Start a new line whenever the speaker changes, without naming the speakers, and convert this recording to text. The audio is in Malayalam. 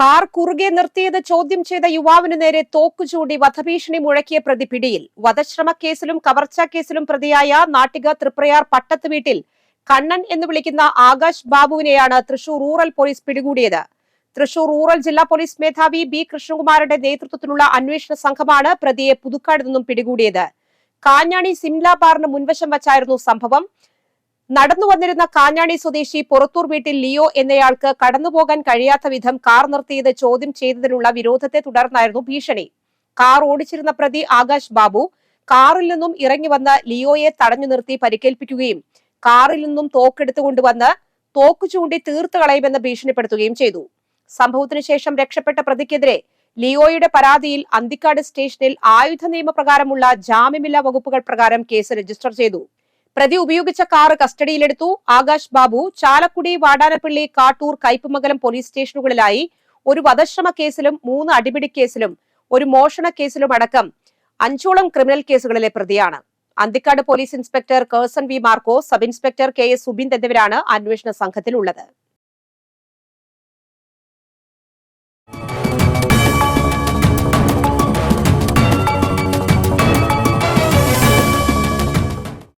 കാർ കുറുകെ നിർത്തിയത് ചോദ്യം ചെയ്ത യുവാവിനു നേരെ തോക്കുചൂണ്ടി വധഭീഷണി മുഴക്കിയ പ്രതി പിടിയിൽ. വധശ്രമ കേസിലും കവർച്ചാ കേസിലും പ്രതിയായ നാട്ടിക തൃപ്രയാർ പട്ടത്ത് വീട്ടിൽ കണ്ണൻ എന്ന് വിളിക്കുന്ന ആകാശ് ബാബുവിനെയാണ് തൃശൂർ റൂറൽ പോലീസ് പിടികൂടിയത്. തൃശൂർ റൂറൽ ജില്ലാ പോലീസ് മേധാവി ബി കൃഷ്ണകുമാരുടെ നേതൃത്വത്തിലുള്ള അന്വേഷണ സംഘമാണ് പ്രതിയെ പുതുക്കാട് നിന്നും പിടികൂടിയത്. കാഞ്ഞാണി സിംല ബാറിന് മുൻവശം വച്ചായിരുന്നു സംഭവം. നടന്നു വന്നിരുന്ന കാഞ്ഞാണി സ്വദേശി പുറത്തൂർ വീട്ടിൽ ലിയോ എന്നയാൾക്ക് കടന്നുപോകാൻ കഴിയാത്ത വിധം കാർ നിർത്തിയത് ചോദ്യം ചെയ്തതിനുള്ള വിരോധത്തെ തുടർന്നായിരുന്നു ഭീഷണി. കാർ ഓടിച്ചിരുന്ന പ്രതി ആകാശ് ബാബു കാറിൽ നിന്നും ഇറങ്ങി വന്ന ലിയോയെ തടഞ്ഞു നിർത്തി പരിക്കേൽപ്പിക്കുകയും കാറിൽ നിന്നും തോക്കെടുത്തു കൊണ്ടുവന്ന് തോക്ക് ചൂണ്ടി തീർത്തു കളയുമെന്ന് ഭീഷണിപ്പെടുത്തുകയും ചെയ്തു. സംഭവത്തിനു ശേഷം രക്ഷപ്പെട്ട പ്രതിക്കെതിരെ ലിയോയുടെ പരാതിയിൽ അന്തിക്കാട് സ്റ്റേഷനിൽ ആയുധ നിയമപ്രകാരമുള്ള ജാമ്യമില്ലാ വകുപ്പുകൾ പ്രകാരം കേസ് രജിസ്റ്റർ ചെയ്തു. പ്രതി ഉപയോഗിച്ച കാർ കസ്റ്റഡിയിലെടുത്തു. ആകാശ് ബാബു ചാലക്കുടി വാടാനപ്പള്ളി കാട്ടൂർ കയ്പമംഗലം പോലീസ് സ്റ്റേഷനുകളിലായി ഒരു വധശ്രമ കേസിലും മൂന്ന് അടിപിടി കേസിലും ഒരു മോഷണ കേസിലും അടക്കം അഞ്ചോളം ക്രിമിനൽ കേസുകളിലെ പ്രതിയാണ്. Anthikad police inspector Kerson V Marco sub inspector K S Subind എന്നിവരാണ് അന്വേഷണ സംഘത്തിലുള്ളത്.